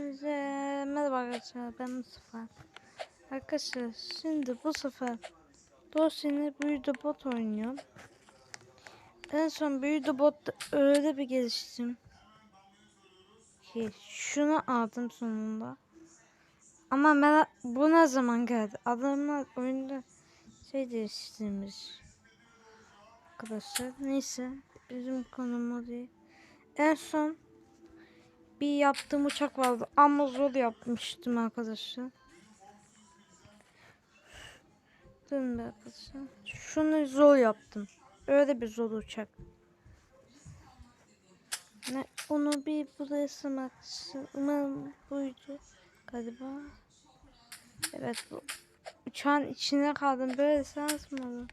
Hepinize merhaba arkadaşlar ben Mustafa. Arkadaşlar şimdi bu sefer Dosyan'ı büyüdü bot oynuyorum. En son büyüdü bot öyle bir geliştim. Ki şunu aldım sonunda. Ama merak bu ne zaman geldi? Adamlar oyunda şey değiştirmiş. Arkadaşlar neyse bizim konumuz değil. En son bir yaptığım uçak vardı ama zor yapmıştım arkadaşlar. Durun bir arkadaşlar. Şunu zor yaptım. Öyle bir zor uçak. Ne, onu bir buraya sığmak Umarım buydu galiba. Evet bu. Uçağın içine kaldım. Böyle olur?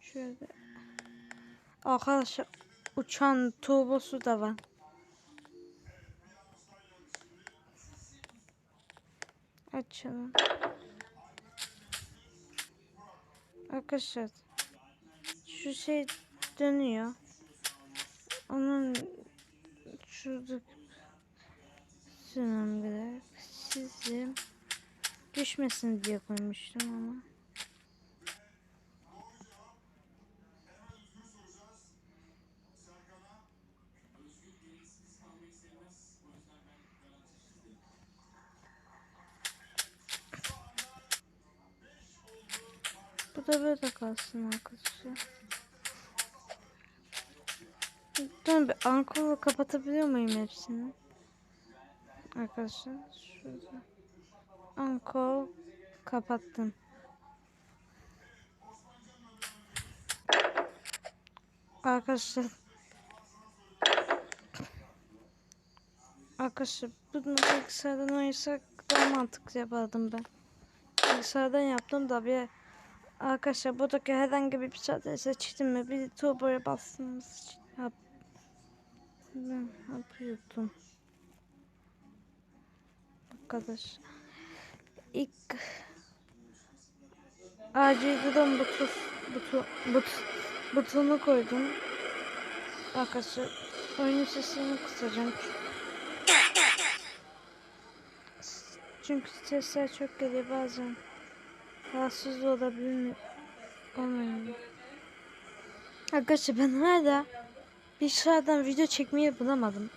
Şöyle. Arkadaşlar uçan turbosu da var. Açalım. Arkadaşlar şu şey dönüyor. Onun şurada sürmem gerek. Sizin düşmesin diye koymuştum ama. Bu da böyle kalsın arkadaşlar. Dur bir ankolu kapatabiliyor muyum hepsini? Arkadaşlar şurada. Ankol kapattım. Arkadaşlar. Arkadaşlar bunu bilgisayardan oynasak daha mantıklı yapardım ben. Bilgisayardan yaptım da bir Arkadaşlar buradaki herhangi bir pişataysa çıktım mı bir turboya bastığımız için yap. Ben yapıyordum. Arkadaş. İlk acilden butu, butu, but, butonu koydum. Arkadaşlar oyun sesini kısacağım. Çünkü sesler çok geliyor bazen. Rahatsız olabilir mi? Olmuyor. Arkadaşlar ben hala bir sıradan video çekmeyi bulamadım.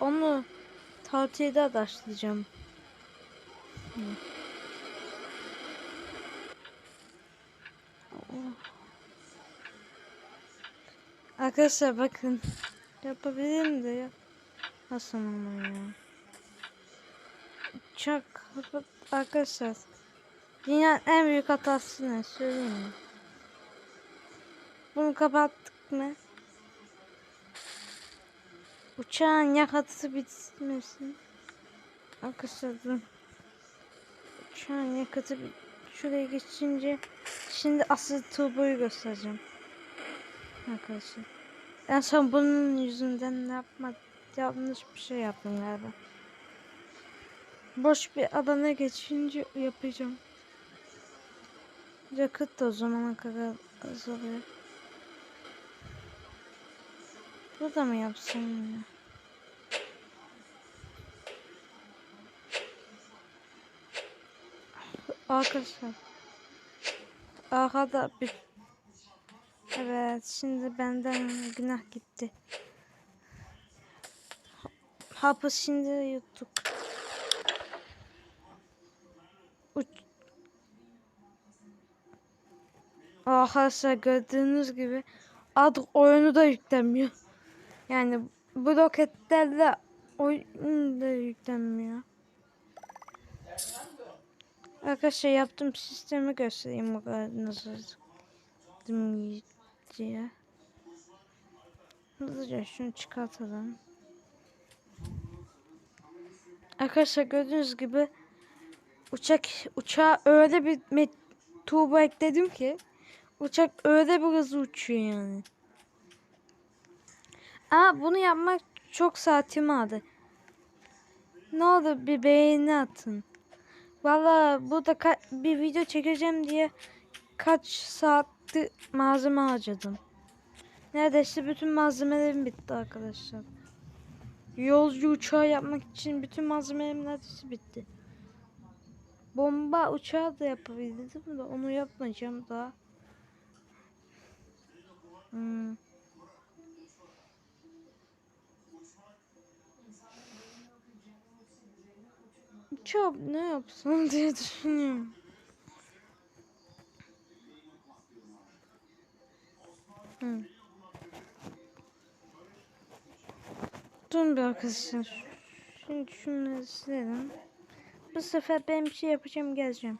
Onu tavsiyede başlayacağım. Arkadaşlar bakın. Yapabilirim de ya. Nasıl ama ya. Çok arkadaşlar. Dünyanın en büyük hatası ne söyleyeyim mi? Bunu kapattık mı? Uçağın yakıtı bitmesin. Arkadaşlar durun. Uçağın yakıtı şuraya geçince şimdi asıl turboyu göstereceğim. Arkadaşlar. En son bunun yüzünden ne yapma yanlış bir şey yaptım galiba. Boş bir alana geçince yapacağım. Yakıt da o zamana kadar azalıyor. Burada mı yapsam ya? Arkadaşlar. Arkada bir Evet şimdi benden günah gitti. Hapı şimdi yuttuk. Uç Arkadaşlar gördüğünüz gibi artık oyunu da yüklenmiyor. Yani bu roketlerle oyun da yüklenmiyor. Arkadaşlar yaptığım sistemi göstereyim o kadar nasıl diye. Hızlıca şunu çıkartalım. Arkadaşlar gördüğünüz gibi uçak uçağa öyle bir turbo ekledim ki Uçak öyle bir hızlı uçuyor yani. Ama bunu yapmak çok saatimi aldı. Ne oldu bir beğeni atın. Valla burada bir video çekeceğim diye kaç saatti malzeme harcadım. Neredeyse bütün malzemelerim bitti arkadaşlar. Yolcu uçağı yapmak için bütün malzemelerim neredeyse bitti. Bomba uçağı da yapabilirdim de onu yapmayacağım daha. Hmm. Uçağı ne yapsam diye düşünüyorum. Hmm. Durun bir arkadaşlar. Şimdi şunları silelim. Bu sefer ben bir şey yapacağım geleceğim.